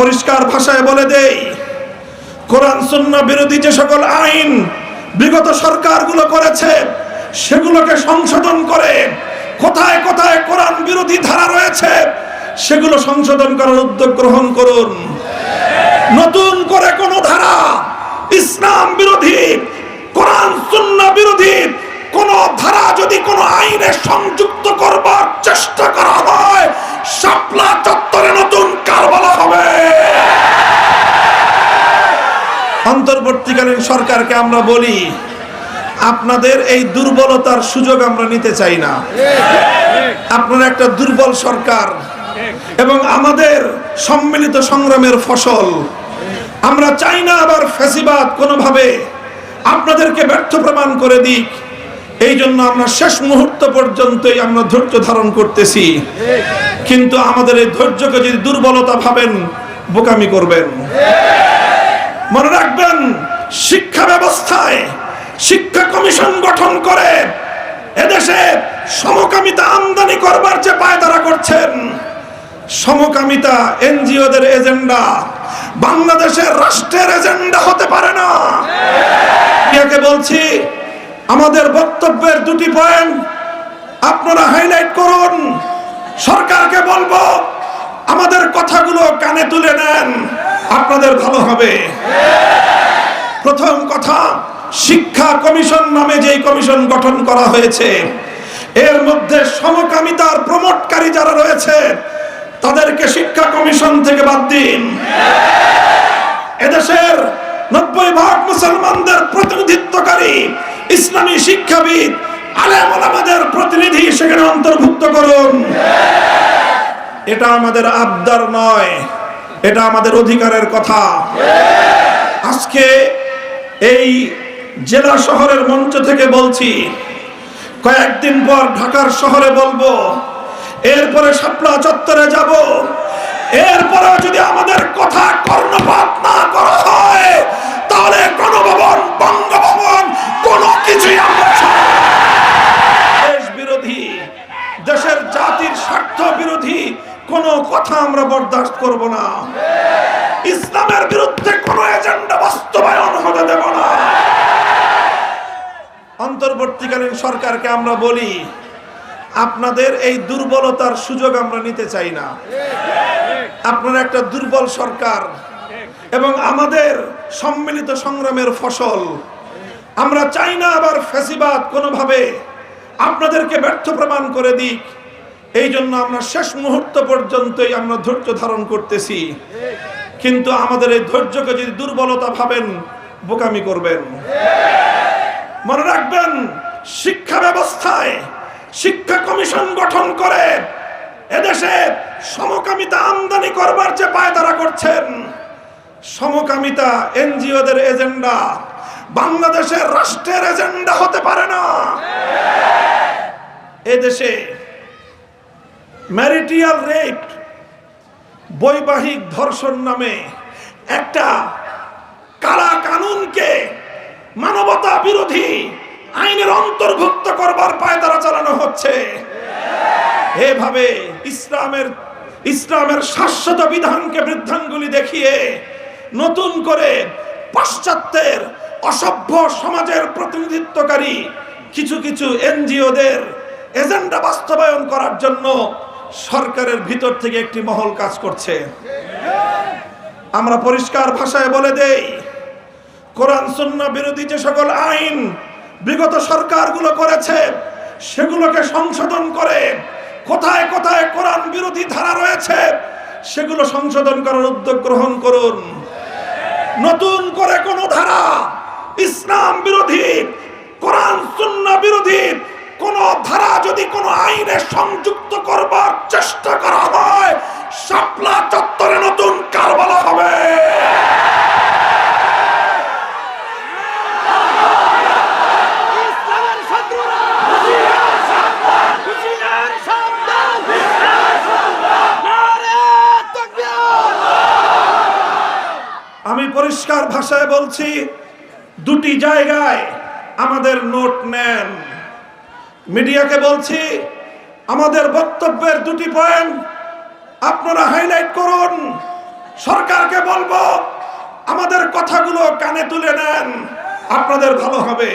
পরিষ্কার ভাষায় বলে দেই, কোরআন সুন্না বিরোধী যে সকল আইন বিগত সরকারগুলো করেছে, সেগুলোকে সংশোধন করে কোথায় কোথায় কোরআন বিরোধী ধারা রয়েছে, সেগুলো সংশোধন করার উদ্যোগ গ্রহণ করুন। নতুন করে কোন ধারা ইসলাম বিরোধী, কোরআন সুন্না বিরোধী কোন ধারা যদি কোন আইনে সংযুক্ত করবার চেষ্টা করা হয় শাপলা চত্বরে নতুন কারবালা হবে। অন্তর্বর্তীকালীন সরকারকে আমরা বলি, আপনাদের এই দুর্বলতার সুযোগ আমরা নিতে চাই না। আপনারা একটা দুর্বল সরকার এবং আমাদের সম্মিলিত সংগ্রামের ফসল। আমরা চাই না আবার ফ্যাসিবাদ কোনোভাবে আপনাদেরকে ব্যর্থ প্রমাণ করে দিক। এই জন্য আমরা শেষ মুহূর্ত পর্যন্তই আমরা ধৈর্য ধারণ করতেছি। কিন্তু আমাদের এই ধৈর্যকে যদি দুর্বলতা ভাবেন, বোকামি করবেন। মনে রাখবেন, শিক্ষা ব্যবস্থায় শিক্ষা কমিশন গঠন করে এদেশে সমকামিতা আমদানি করবার যে পায়তারা করছেন, সমকামিতা এনজিওদের এজেন্ডা, বাংলাদেশের রাষ্ট্রের এজেন্ডা হতে পারে না। বলছি আমাদের বক্তব্যের দুটি পয়েন্ট আপনারা হাইলাইট করুন। সরকারকে বলব, আমাদের কথাগুলো কানে তুলে নেন। আপনাদের ভালো হবে। প্রথম কথা, শিক্ষা কমিশন নামে যেই কমিশন গঠন করা হয়েছে, এর মধ্যে সমকামিতার প্রমোটকারী যারা রয়েছে, তাদেরকে শিক্ষা কমিশন থেকে বাদ দিন। এদেশের নব্বই ভাগ মুসলমানদের প্রতিনিধিত্বকারী ইসলামী শিক্ষাবিদ আলেম ওলামাদের প্রতিনিধি, সেখানে অন্তর্ভুক্ত করুন। এটা আমাদের আবদার নয়, এটা আমাদের অধিকারের কথা। আজকে এই জেলা শহরের মঞ্চ থেকে বলছি, কয়েকদিন পর ঢাকার শহরে বলব, এরপরে শাপলা চত্বরে যাব। এরপরে যদি আমাদের কথা কর্ণপাত না করা হয় তাহলে গণভবন বঙ্গভবন, কোনো কিছুই আমরা দেশ বিরোধী দেশের জাতির স্বার্থ বিরোধী কোনো কথা আমরা বরদাস্ত করব না। ইসলামের বিরুদ্ধে কোনো এজেন্ডা বাস্তবায়ন হতে দেব না। অন্তর্বর্তীকালীন সরকারকে আমরা বলি, আপনাদের এই দুর্বলতার সুযোগ আমরা নিতে চাই না। আপনারা একটা দুর্বল সরকার এবং আমাদের সম্মিলিত সংগ্রামের ফসল। আমরা চাই না আবার ফ্যাসিবাদ কোনোভাবে। আপনাদেরকে ব্যর্থ প্রমাণ করে দিক। এই জন্য আমরা শেষ মুহূর্ত পর্যন্তই আমরা ধৈর্য ধারণ করতেছি। কিন্তু আমাদের এই ধৈর্যকে যদি দুর্বলতা ভাবেন, বোকামি করবেন। মনে রাখবেন, শিক্ষা ব্যবস্থায় শিক্ষা কমিশন গঠন করে এদেশে সমকামিতা আমদানি করবার সমকামিতা এনজিওদের এজেন্ডা। বাংলাদেশের রাষ্ট্রের এজেন্ডা হতে পারে না। এদেশে ম্যারিটিয়াল রেপ, বৈবাহিক ধর্ষণ নামে একটা কালা কানুনকে মানবতা বিরোধী আইনের অন্তর্ভুক্ত করবার পায়তারা চালানো হচ্ছে। এভাবে ইসলামের ইসলামের শাশ্বত বিধানকে বৃদ্ধাঙ্গুলি দেখিয়ে নতুন করে পাশ্চাত্যের অসভ্য সমাজের প্রতিনিধিত্বকারী কিছু কিছু এনজিওদের এজেন্ডা বাস্তবায়ন করার জন্য সরকারের ভিতর থেকে একটি মহল কাজ করছে। আমরা পরিষ্কার ভাষায় বলে দেই, কোরআন সুন্না বিরোধী যে সকল আইন বিগত সরকারগুলো করেছে, সেগুলোকে সংশোধন করে কোথায় কোথায় কোরআন বিরোধী ধারা রয়েছে, সেগুলো সংশোধন করার উদ্যোগ গ্রহণ করুন। নতুন করে কোন ধারা, ইসলাম বিরোধী, কোরআন সুন্না বিরোধী, কোন ধারা যদি কোন আইনে সংযুক্ত করবার চেষ্টা করা হয়, শাপলা চত্বরে নতুন কারবালা হবে। ভাষায় বলছি, দুটি জায়গায় আমাদের নোট নেন। মিডিয়াকে বলছি, আমাদের বক্তব্যের দুটি পয়েন্ট আপনারা হাইলাইট করুন। সরকারকে বলব, আমাদের কথাগুলো কানে তুলে নেন। আপনাদের ভালো হবে।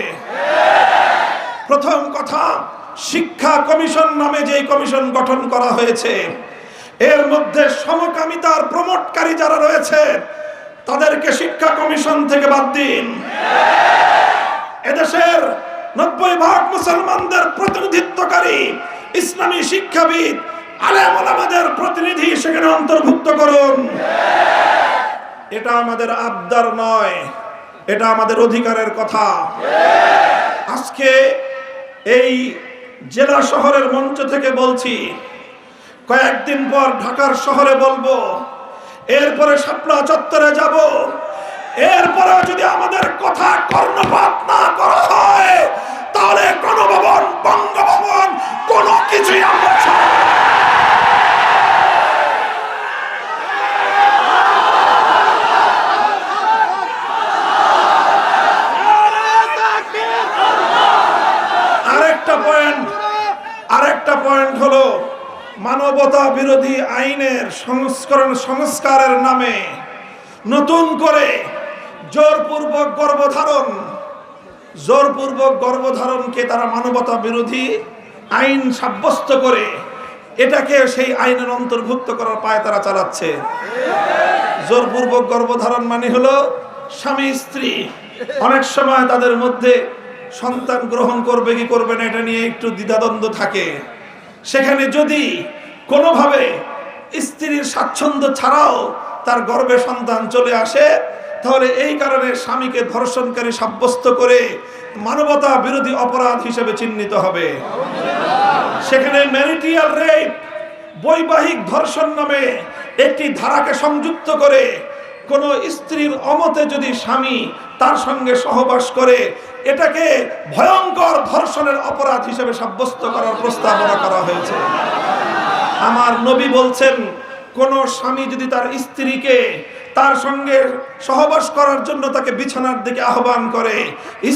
প্রথম কথা, শিক্ষা কমিশন নামে যে কমিশন গঠন করা হয়েছে, এর মধ্যে সমকামিতার প্রমোটকারী যারা রয়েছে তাদেরকে শিক্ষা কমিশন থেকে বাদ দিন। এদেশের নব্বই ভাগ মুসলমানদের প্রতিনিধিত্বকারী ইসলামী শিক্ষাবিদ আলেম ওলামাদের প্রতিনিধি সেখানে অন্তর্ভুক্ত করুন। এটা আমাদের আবদার নয়, এটা আমাদের অধিকারের কথা। আজকে এই জেলা শহরের মঞ্চ থেকে বলছি, কয়েকদিন পর ঢাকার শহরে বলব এরপরে শাপলা চত্বরে যাব। এরপরে যদি আমাদের কথা কর্ণপাত না করা হয়, তাহলে গণভবন, বঙ্গভবন কোনো কিছুই আমরা ছাড়ব না। আরেকটা পয়েন্ট আরেকটা পয়েন্ট হলো মানবতা বিরোধী আইনের সংস্করণ সংস্কারের নামে নতুন করে জোরপূর্বক গর্ভধারণ, জোরপূর্বক গর্ভধারণকে তারা মানবতা বিরোধী আইন সাব্যস্ত করে এটাকে সেই আইনের অন্তর্ভুক্ত করার পায় তারা চালাচ্ছে। জোরপূর্বক গর্ভধারণ মানে হলো স্বামী, স্ত্রী অনেক সময় তাদের মধ্যে সন্তান গ্রহণ করবে কি করবে না এটা নিয়ে একটু দ্বিধাদ্বন্দ্ব থাকে। সেখানে যদি কোনোভাবে স্ত্রীর স্বাচ্ছন্দ্য ছাড়াও তার গর্ভে সন্তান চলে আসে, তাহলে এই কারণে স্বামীকে ধর্ষণকারী সাব্যস্ত করে মানবতা বিরোধী অপরাধ হিসেবে চিহ্নিত হবে। সেখানে ম্যারিটিয়াল রেপ, বৈবাহিক ধর্ষণ নামে একটি ধারাকে সংযুক্ত করে কোন স্ত্রীর অমতে যদি স্বামী তার সঙ্গে সহবাস করে, এটাকে ভয়ঙ্কর ধর্ষণের অপরাধ হিসেবে সাব্যস্ত করার প্রস্তাবনা করা হয়েছে। আমার নবী বলছেন, কোন স্বামী যদি তার স্ত্রীকে তার সঙ্গে সহবাস করার জন্য তাকে বিছানার দিকে আহ্বান করে,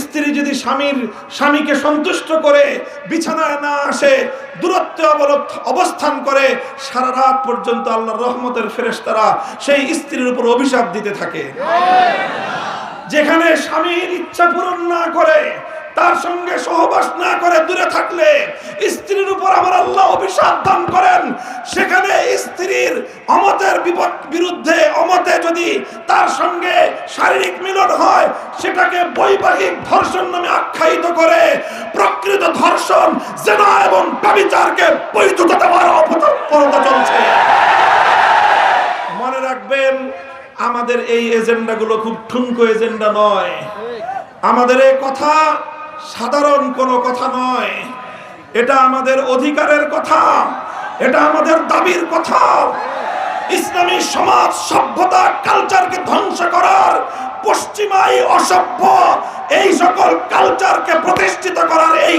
স্ত্রী যদি স্বামীর, স্বামীকে সন্তুষ্ট করে বিছানায় না আসে, দূরত্বে অবস্থান করে, সারা রাত পর্যন্ত আল্লাহর রহমতের ফেরেশতারা সেই স্ত্রীর উপর অভিশাপ দিতে থাকে। যেখানে স্বামীর ইচ্ছা পূরণ না করে তার সঙ্গে সহবাস না করে দূরে থাকলে স্ত্রীর উপর আমার আল্লাহ অভিশাপ দান করেন। সেখানে স্ত্রীর অমতের বিরুদ্ধে অমতে যদি তার সঙ্গে শারীরিক মিলন হয়, সেটাকে বৈবাহিক ধর্ষণ নামে আখ্যায়িত করে। প্রকৃত ধর্ষণ, জেনা এবং ব্যবিচারকে বৈধতা দেওয়ার অপতৎপরতা চলছে। মনে রাখবেন, আমাদের এই এজেন্ডাগুলো খুব ঠুনকো এজেন্ডা নয়। আমাদের এই কথা সাধারণ কোনো কথা নয়। এটা আমাদের অধিকারের কথা। এটা আমাদের দাবির কথা। ইসলামী সমাজ সভ্যতা কালচারকে ধ্বংস করার পশ্চিমাই অসভ্য, এই সকল কালচারকে প্রতিষ্ঠিত করার এই